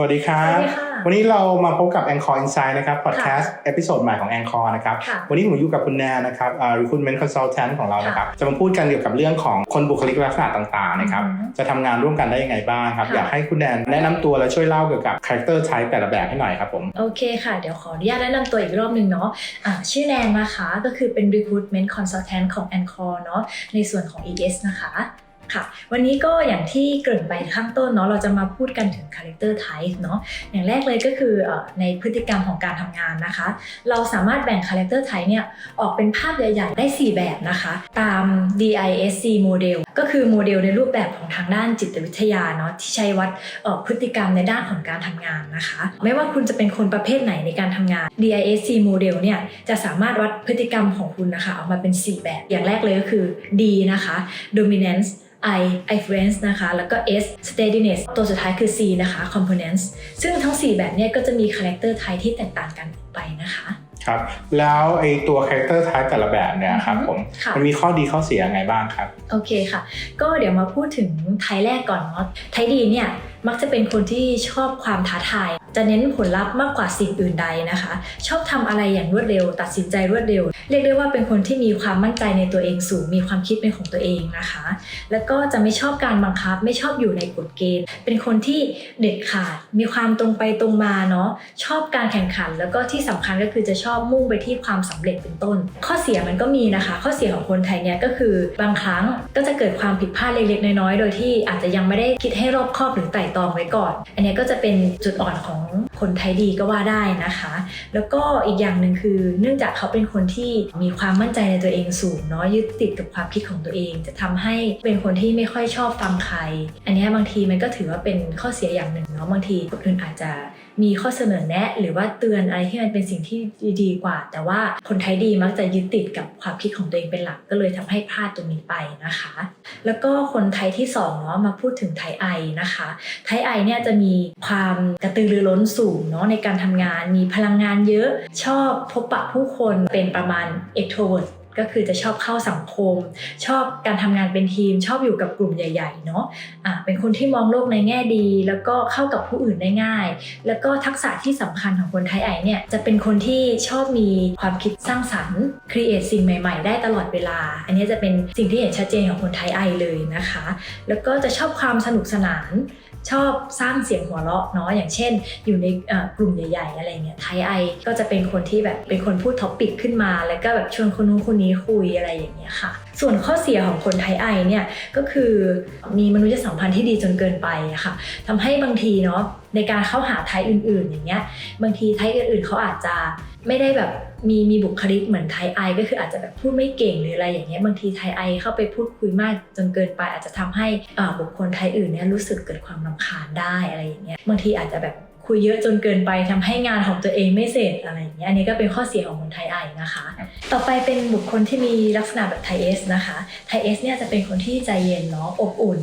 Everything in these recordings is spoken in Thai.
สวัสดีครับสวัสดีค่ะวันนี้เรามาพบกับ Anchor Insight นะครับพอดแคสต์เอพิโซดใหม่ของ Anchor นะครับค่ะวันนี้ผมอยู่กับคุณแนนนะครับอ่า recruitment consultant ของเรานะครับ จะมาพูดกันเกี่ยวกับเรื่องของคนบุคลิกลักษณะต่างๆนะครับอือฮึจะทำงานร่วมกันได้ยังไงบ้างครับค่ะอยากให้คุณแนนแนะนำตัวและช่วยเล่าเกี่ยวกับ character type แต่ละแบบให้หน่อยครับผม โอเคค่ะ เดี๋ยวขออนุญาตแนะนำตัวอีกรอบหนึ่งเนาะะชื่อแนนนะคะ ก็คือเป็น recruitment consultant ของ Anchor เนาะ ในส่วนของ ES นะคะ ค่ะ วันนี้ก็อย่างที่เกริ่นไปข้างต้นเนาะเราจะมาพูดกันถึงคาแรคเตอร์ไทป์เนาะอย่างแรกเลยก็คือในพฤติกรรมของการทำงานนะคะ เราสามารถแบ่งคาแรคเตอร์ไทป์เนี่ยออกเป็นภาพใหญ่ ๆ ได้ 4 แบบนะคะ ตาม DISC โมเดล ก็คือโมเดลในรูปแบบของทางด้านจิตวิทยาเนาะที่ใช้วัดเอ่อพฤติกรรมในด้านของการทำงานนะคะ ไม่ว่าคุณจะเป็นคนประเภทไหนในการทำงาน DISC model เนี่ยจะสามารถวัดพฤติกรรมของคุณนะคะออกมาเป็น 4 แบบ อย่างแรกเลยก็คือ D นะคะ dominance I influence นะคะ แล้วก็ S steadiness ตัวสุดท้ายคือ C นะคะ components ซึ่งทั้ง 4 แบบเนี้ก็จะมี character type ที่แตกต่างกันออกไปนะคะ ครับแล้วไอตัว character type แต่ละแบบเนี่ยครับผมค่ะมันมีข้อดีข้อเสียยังไงบ้างครับ โอเคค่ะ ก็เดี๋ยวมาพูดถึงไทยแรกก่อนเนาะไทยดีเนี่ยมักจะเป็นคนที่ชอบความท้าทาย จะเน้นผลลัพธ์มากกว่าสิ่งอื่นใดนะคะ ชอบทำอะไรอย่างรวดเร็ว ตัดสินใจรวดเร็ว เรียกได้ว่าเป็นคนที่มีความมั่นใจในตัวเองสูง มีความคิดเป็นของตัวเองนะคะ แล้วก็จะไม่ชอบการบังคับ ไม่ชอบอยู่ในกฎเกณฑ์ เป็นคนที่เด็ดขาด มีความตรงไปตรงมาเนาะ ชอบการแข่งขัน แล้วก็ที่สำคัญก็คือจะชอบมุ่งไปที่ความสำเร็จเป็นต้น ข้อเสียมันก็มีนะคะ ข้อเสียของคนไทยเนี่ยก็คือบางครั้งก็จะเกิดความผิดพลาดเล็กๆน้อยๆ โดยที่อาจจะยังไม่ได้คิดให้รอบคอบหรือไต่ตรองไว้ก่อน อันนี้ก็จะเป็นจุดอ่อนของ คนไทยดีก็ว่าได้นะคะ แล้วก็อีกอย่างหนึ่งคือ เนื่องจากเขาเป็นคนที่มีความมั่นใจในตัวเองสูงเนาะยึดติดกับความคิดของตัวเอง จะทำให้เป็นคนที่ไม่ค่อยชอบฟังใคร อันนี้บางทีมันก็ถือว่าเป็นข้อเสียอย่างหนึ่งเนาะบางทีคนอื่นอาจจะมีข้อเสนอแนะ หรือว่าเตือนอะไรที่มันเป็นสิ่งที่ดีกว่า แต่ว่าคนไทยดีมักจะยึดติดกับความคิดของตัวเองเป็นหลัก ก็เลยทำให้พลาดตรงนี้ไปนะคะ แล้วก็คนไทยที่สองเนาะมาพูดถึงไทยไอนะคะ ไทยไอเนี่ยจะมีความกระตือรือร้นสูงเนาะในการทำงานมีพลังงานเยอะ ชอบพบปะผู้คนเป็นประมาณ extrovert ก็คือจะชอบเข้าสังคม ชอบการทำงานเป็นทีม ชอบอยู่กับกลุ่มใหญ่ๆเนาะะเป็นคนที่มองโลกในแง่ดี แล้วก็เข้ากับผู้อื่นได้ง่าย แล้วก็ทักษะที่สำคัญของคนไทยไอเนี่ยจะเป็นคนที่ชอบมีความคิดสร้างสรรค์ครีเอทสิ่งใหม่ๆ ได้ตลอดเวลา อันนี้จะเป็นสิ่งที่เห็นชัดเจนของคนไทยไอเลยนะคะ แล้วก็จะชอบความสนุกสนาน ชอบสร้างเสียงหัวเราะเนาะอย่างเช่น อยู่ในกลุ่มใหญ่ ๆ อะไรเงี้ยไทยไอก็จะเป็นคนที่แบบเป็นคนพูดท็อปปิกขึ้นมา แล้วก็แบบชวนคนนู้นคนนี้คุยอะไรอย่างเงี้ยค่ะ ส่วนข้อเสียของคนไทยไอเนี่ยก็คือมีมนุษยสัมพันธ์ที่ดีจนเกินไปค่ะทำให้บางทีเนาะในการเข้าหาไทยอื่น ๆ อย่างเงี้ยบางทีไทยอื่นๆเขาอาจจะไม่ได้แบบ มีมีบุคลิกเหมือนไทยไอก็คืออาจจะแบบพูดไม่เก่งหรืออะไรอย่างเงี้ยบางทีไทยไอเข้าไปพูดคุยมากจนเกินไป อาจจะทำให้อ่าบุคคลไทยอื่นเนี่ยรู้สึกเกิดความรำคาญได้อะไรอย่างเงี้ยบางทีอาจจะแบบคุยเยอะจนเกินไปทำให้งานของตัวเองไม่เสร็จอะไรอย่างเงี้ยอันนี้ก็เป็นข้อเสียของคนไทยไอนะคะครับต่อไปเป็นบุคคลที่มีลักษณะแบบไทยเอสนะคะไทยเอสเนี่ยจะเป็นคนที่ใจเย็นเนาะอบอุ่น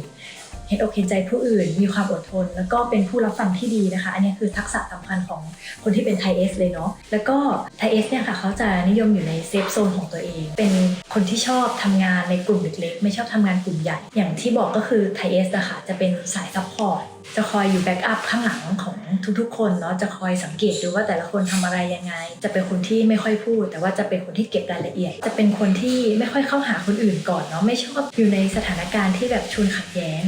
เห็นอกเห็นใจผู้อื่น มีความอดทน แล้วก็เป็นผู้รับฟังที่ดีนะคะ อันนี้คือทักษะสำคัญของคนที่เป็นไทเอสเลยเนาะ แล้วก็ไทเอสเนี่ยค่ะเขาจะนิยมอยู่ในเซฟโซนของตัวเอง เป็นคนที่ชอบทำงานในกลุ่มเล็กๆ ไม่ชอบทำงานกลุ่มใหญ่ อย่างที่บอกก็คือไทเอสอะค่ะจะเป็นสายซัพพอร์ต จะคอยอยู่แบ็กอัพข้างหลังของทุกๆ คนเนาะจะคอยสังเกตดูว่าแต่ละคนทำอะไรยังไง จะเป็นคนที่ไม่ค่อยพูด แต่ว่าจะเป็นคนที่เก็บรายละเอียด จะเป็นคนที่ไม่ค่อยเข้าหาคนอื่นก่อนเนาะไม่ชอบอยู่ในสถานการณ์ที่แบบชวนขัดแย้ง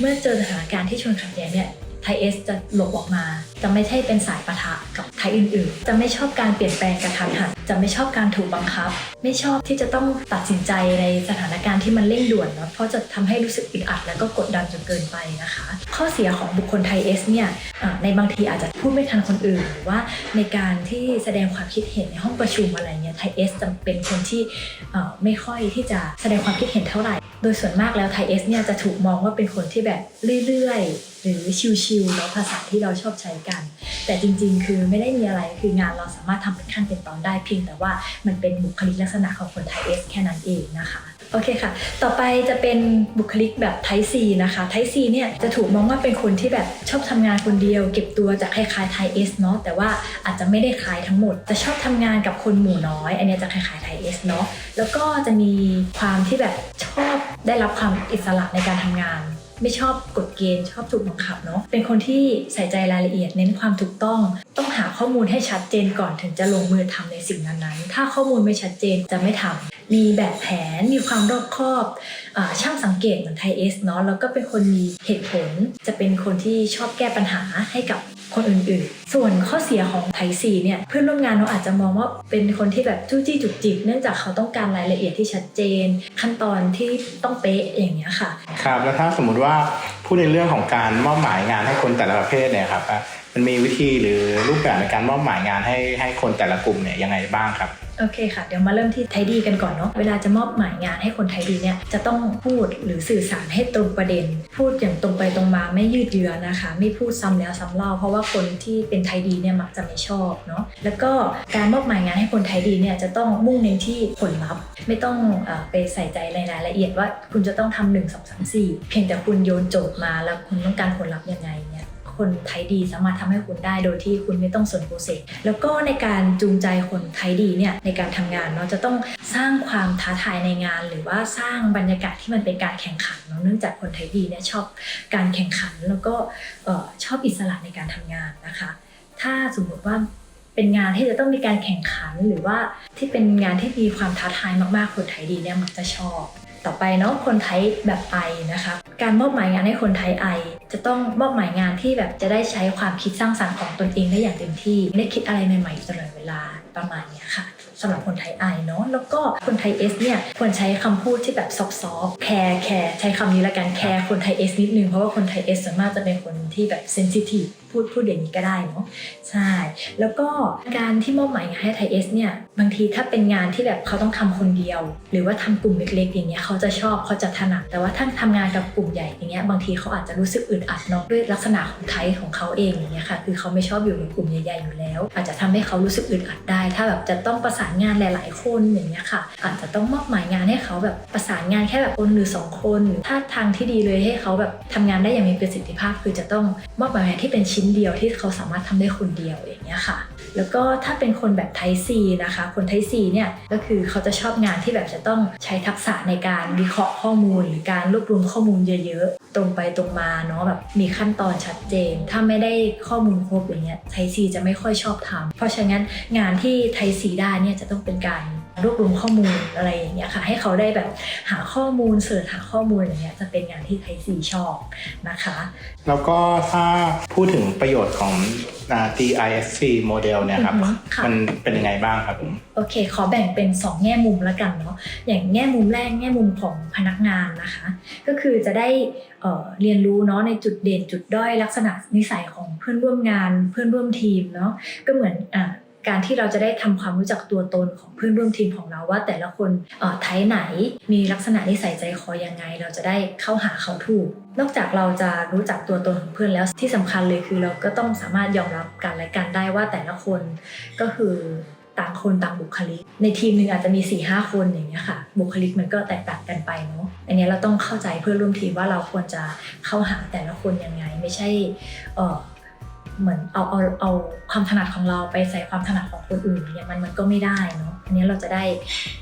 เมื่อเจอสถานการณ์ที่ชวนขัดแย้งเนี่ยไทเอสจะหลบออกมา จะไม่ใช่เป็นสายปะทะกับไทยอื่นๆ จะไม่ชอบการเปลี่ยนแปลงกระทันหัน จะไม่ชอบการถูกบังคับ ไม่ชอบที่จะต้องตัดสินใจในสถานการณ์ที่มันเร่งด่วนเนาะเพราะจะทำให้รู้สึกอึดอัดแล้วก็กดดันจนเกินไปนะคะ ข้อเสียของบุคคลไทยเอสเนี่ยในบางทีอาจจะพูดไม่ทันคนอื่นหรือว่าในการที่แสดงความคิดเห็นในห้องประชุมอะไรเงี้ยไทยเอสจะเป็นคนที่ไม่ค่อยที่จะแสดงความคิดเห็นเท่าไหร่ โดยส่วนมากแล้วไทยเอสเนี่ยจะถูกมองว่าเป็นคนที่แบบเรื่อยๆ หรือชิวๆเนาะภาษาที่เราชอบใช้กันแต่จริงๆ คือไม่ได้มีอะไรคืองานเราสามารถทำเป็นขั้นเป็นตอนได้เพียงแต่ว่ามันเป็นบุคลิกลักษณะของคนไทยเอสแค่นั้นเองนะคะโอเคค่ะ ต่อไปจะเป็นบุคลิกแบบไทซีนะคะ ไทซีเนี่ยจะถูกมองว่าเป็นคนที่แบบชอบทำงานคนเดียว เก็บตัวจะคล้ายๆไทเอสเนาะแต่ว่าอาจจะไม่ได้คล้ายทั้งหมด จะชอบทำงานกับคนหมู่น้อย อันนี้จะคล้ายๆไทเอสเนาะแล้วก็จะมีความที่แบบชอบได้รับความอิสระในการทำงาน ไม่ชอบกฎเกณฑ์ ชอบถูกบังคับเนาะเป็นคนที่ใส่ใจรายละเอียดเน้นความถูกต้อง ต้องหาข้อมูลให้ชัดเจนก่อนถึงจะลงมือทำในสิ่งนั้นๆ ถ้าข้อมูลไม่ชัดเจนจะไม่ทำมีแบบแผนมีความรอบคอบอช่างสังเกตเหมือนไทเอสเนาะแล้วก็เป็นคนมีเหตุผล จะเป็นคนที่ชอบแก้ปัญหาให้กับคนอื่นๆ ส่วนข้อเสียของไทซีเนี่ยเพื่อนร่วมงานเราอาจจะมองว่าเป็นคนที่แบบจู้จี้จุกจิก เนื่องจากเขาต้องการรายละเอียดที่ชัดเจน ขั้นตอนที่ต้องเป๊ะอย่างเงี้ยค่ะ ครับ แล้วถ้าสมมุติว่าพูดในเรื่องของการมอบหมายงานให้คนแต่ละประเภทเนี่ยครับอะมันมีวิธีหรือรูปแบบในการมอบหมายงานให้ให้คนแต่ละกลุ่มเนี่ยยังไงบ้างครับโอเคค่ะ เดี๋ยวมาเริ่มที่ไทยดีกันก่อนเนาะ เวลาจะมอบหมายงานให้คนไทยดีเนี่ยจะต้องพูดหรือสื่อสารให้ตรงประเด็น พูดอย่างตรงไปตรงมาไม่ยืดเยื้อนะคะ ไม่พูดซ้ำแล้วซ้ำเล่า เพราะว่าคนที่เป็นไทยดีเนี่ยมักจะไม่ชอบเนาะแล้วก็การมอบหมายงานให้คนไทยดีเนี่ยจะต้องมุ่งเน้นที่ผลลัพธ์ ไม่ต้องอไปใส่ใจในรายละเอียดว่าคุณจะต้องทำหนึ่งสองสามสี่เพียงแต่คุณโยนโจทย์มาแล้วคุณต้องการผลลัพธ์ยังไงเนี่ยคนไทยดีสามารถทำให้คุณได้โดยที่คุณไม่ต้องสนโปรเซสแล้วก็ในการจูงใจคนไทยดีเนี่ยในการทำงานเนาะจะต้องสร้างความท้าทายในงาน หรือว่าสร้างบรรยากาศที่มันเป็นการแข่งขันเนาะเนื่องจากคนไทยดีเนี่ยชอบการแข่งขันแล้วก็ออชอบอิสระในการทำงานนะคะ ถ้าสมมติว่าเป็นงานที่จะต้องมีการแข่งขันหรือว่าที่เป็นงานที่มีความท้าทายมากๆ คนไทยดีเนี่ยมักจะชอบ ต่อไปเนาะคนไทยแบบไอนะคะ การมอบหมายงานให้คนไทยไอ จะต้องมอบหมายงานที่แบบจะได้ใช้ความคิดสร้างสรรค์ของตนเองได้อย่างเต็มที่ได้คิดอะไรใหม่ๆตลอดเวลาประมาณนี้ค่ะสำหรับคนไทยไอเนาะแล้วก็คนไทยเอสเนี่ยควรใช้คำพูดที่แบบซอฟต์แคร์แคร์ใช้คำนี้ละกันแคร์คนไทยเอสนิดนึงเพราะว่าคนไทยเอสส่วนมากจะเป็นคนที่แบบเซนซิทีฟ พูดพูดอย่างนี้ก็ได้เนาะใช่ แล้วก็การที่มอบหมายงานให้ไทยเอสเนี่ยบางทีถ้าเป็นงานที่แบบเขาต้องทำคนเดียว หรือว่าทำกลุ่มเล็กๆ อย่างเงี้ยเขาจะชอบเขาจะถนัดแต่ว่าถ้าทำงานกับกลุ่มใหญ่อย่างเงี้ยบางทีเขาอาจจะรู้สึกอึดอัดเนาะด้วยลักษณะของไทยของเขาเองอย่างเงี้ยค่ะคือเขาไม่ชอบอยู่ในกลุ่มใหญ่ๆอยู่แล้ว อาจจะทำให้เขารู้สึกอึดอัดได้ ถ้าแบบจะต้องประสานงานหลาย ๆ คนอย่างเงี้ยค่ะ อาจจะต้องมอบหมายงานให้เขาแบบประสานงานแค่แบบคนหรือสองคนถ้าทางที่ดีเลยให้เขาแบบทำงานได้อย่างมีประสิทธิภาพ คือจะต้องมอบหมายงานที่เป็นชิ้นเดียวที่เขาสามารถทำได้คนเดียวอย่างเงี้ยค่ะ แล้วก็ถ้าเป็นคนแบบไทซีนะคะ คนไทซีเนี่ยก็คือเขาจะชอบงานที่แบบจะต้องใช้ทักษะในการวิเคราะห์ข้อมูล หรือการรวบรวมข้อมูลเยอะๆ ตรงไปตรงมาเนาะแบบมีขั้นตอนชัดเจน ถ้าไม่ได้ข้อมูลครบอย่างเงี้ยไทซีจะไม่ค่อยชอบทำเพราะฉะนั้นงานที่ไทซีได้เนี่ยจะต้องเป็นการ รวบรวมข้อมูลอะไรอย่างเงี้ยค่ะ ให้เขาได้แบบหาข้อมูลเสิร์ชหาข้อมูลอย่างเงี้ยจะเป็นงานที่ไทซีชอบนะคะ แล้วก็ถ้าพูดถึงประโยชน์ของอ่า DISC โมเดลเนี่ยครับ อือฮึค่ะ มันเป็นยังไงบ้างครับผม โอเค ขอแบ่งเป็น 2 แง่มุมแล้วกันเนาะ อย่างแง่มุมแรกแง่มุมของพนักงานนะคะ ก็คือจะได้เอ่อเรียนรู้เนาะในจุดเด่นจุดด้อยลักษณะนิสัยของเพื่อนร่วมงานเพื่อนร่วมทีมเนาะ ก็เหมือนอ่า การที่เราจะได้ทำความรู้จักตัวตนของเพื่อนร่วมทีมของเราว่า แต่ละคนเอ่อไทยไหนมีลักษณะนิสัยใจคอยังไง เราจะได้เข้าหาเขาถูก นอกจากเราจะรู้จักตัวตนของเพื่อนแล้วที่สำคัญเลยคือ เราก็ต้องสามารถยอมรับกันและกันได้ว่าแต่ละคนก็คือต่างคนต่างบุคลิก ในทีมหนึ่งอาจจะมี4ี่ห้าคนอย่างเงี้ยค่ะ บุคลิกมันก็แตกต่างกันไปเนาะอันนี้เราต้องเข้าใจเพื่อนร่วมทีมว่าเราควรจะเข้าหาแต่ละคนยังไง ไม่ใช่เออ เหมือนเอาเอาเอาความถนัดของเราไปใส่ความถนัดของคนอื่นเนี่ยมันมันก็ไม่ได้เนาะอันนี้เราจะได้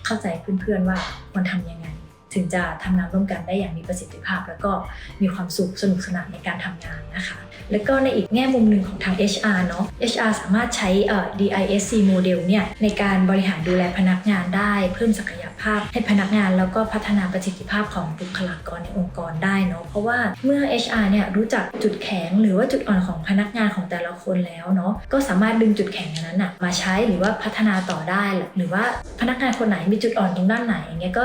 เข้าใจเพื่อนๆว่าควรทำยังไง ถึงจะทำงานร่วมกันได้อย่างมีประสิทธิภาพ แล้วก็มีความสุขสนุกสนานในการทำงานนะคะ แล้วก็ในอีกแง่มุมหนึ่งของทาง HR เนาะ HR สามารถใช้เอ่อ DISC โมเดลเนี่ยในการบริหารดูแลพนักงานได้เพิ่มศักย ภาพให้พนักงาน แล้วก็พัฒนาประสิทธิภาพของบุคลากรในองค์กรได้เนาะเพราะว่าเมื่อ HR เนี่ยรู้จักจุดแข็งหรือว่าจุดอ่อนของพนักงานของแต่ละคนแล้วเนาะก็สามารถดึงจุดแข็งอันนั้นนะมาใช้หรือว่าพัฒนาต่อได้ หรือว่าพนักงานคนไหนมีจุดอ่อนตรงด้านไหนอย่างเงี้ยก็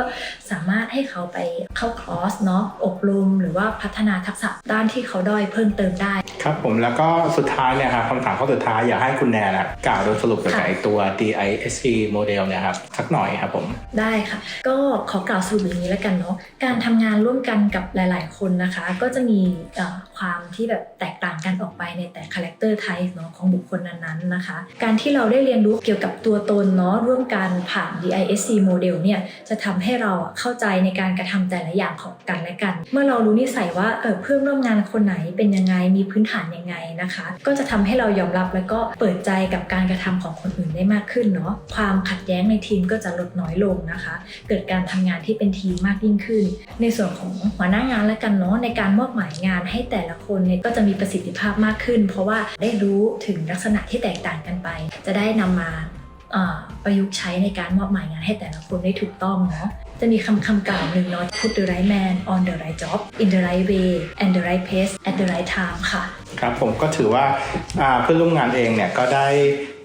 สามารถให้เขาไปเข้าคอร์สเนาะอบรม หรือว่าพัฒนาทักษะด้านที่เขาด้อยเพิ่มเติมได้ ครับผมแล้วก็สุดท้ายเนี่ยครับคำถามข้อสุดท้ายอยากให้คุณแนนอะกล่าวโดยสรุปเกี่ยวกับค่ะไอ้ตัว DISC โมเดลเนี่ยครับสักหน่อยครับผมได้ค่ะ ก็ขอกล่าวสรุปอย่างนี้แล้วกันเนาะการทำงานร่วมกันกับหลาย ๆ คนนะคะ ก็จะมี ความที่แบบแตกต่างกันออกไปในแต่คาแรคเตอร์ไทป์เนาะของบุคคลนั้นๆนะคะ การที่เราได้เรียนรู้เกี่ยวกับตัวตนเนาะร่วมกันผ่าน DISC โมเดลเนี่ยจะทำให้เราเข้าใจในการกระทำแต่ละอย่างของกันและกัน เมื่อเรารู้นิสัยว่าเออเพื่อนร่วมงานคนไหนเป็นยังไงมีพื้นฐานยังไงนะคะ ก็จะทำให้เรายอมรับแล้วก็เปิดใจกับการกระทำของคนอื่นได้มากขึ้นเนาะความขัดแย้งในทีมก็จะลดน้อยลงนะคะ เกิดการทำงานที่เป็นทีมมากยิ่งขึ้น ในส่วนของหัวหน้างานและกันเนาะในการมอบหมายงานให้แต่ละคนเนี่ยก็จะมีประสิทธิภาพมากขึ้น เพราะว่าได้รู้ถึงลักษณะที่แตกต่างกันไป จะได้นำมาประยุกต์ใช้ในการมอบหมายงานให้แต่ละคนได้ถูกต้องเนาะจะมีคำคำกล่าวหนึ่งเนาะ put the right man on the right job in the right way and the right place at the right time ค่ะ ครับผมก็ถือว่าอ่าเพื่อนร่วมงานเองเนี่ยก็ได้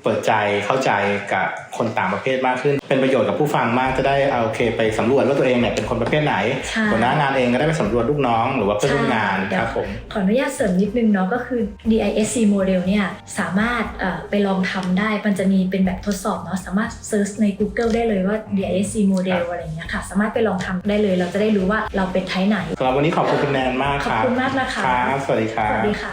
เปิดใจเข้าใจกับคนต่างประเภทมากขึ้น เป็นประโยชน์กับผู้ฟังมากจะได้เอาโอเค ไปสำรวจว่าตัวเองเนี่ยเป็นคนประเภทไหนใช่หัวหน้างานเองก็ได้ไปสำรวจลูกน้องหรือว่าเพื่อนร่วมงานใช่ครับผมขออนุญาตเสริมนิดนึงเนาะก็คือ DISC โมเดลเนี่ยสามารถเอ่อไปลองทำได้มันจะมีเป็นแบบทดสอบเนาะสามารถเซิร์ชใน Google ได้เลยว่า DISC โมเดลอะไรอย่างเงี้ยค่ะ สามารถไปลองทำได้เลยเราจะได้รู้ว่าเราเป็นไทป์ไหนสำหรับวันนี้ขอบคุณคุณแนนมากขคอบรับคุณมากนะคะครับสวัสดีครัสบวัสดีค่ะ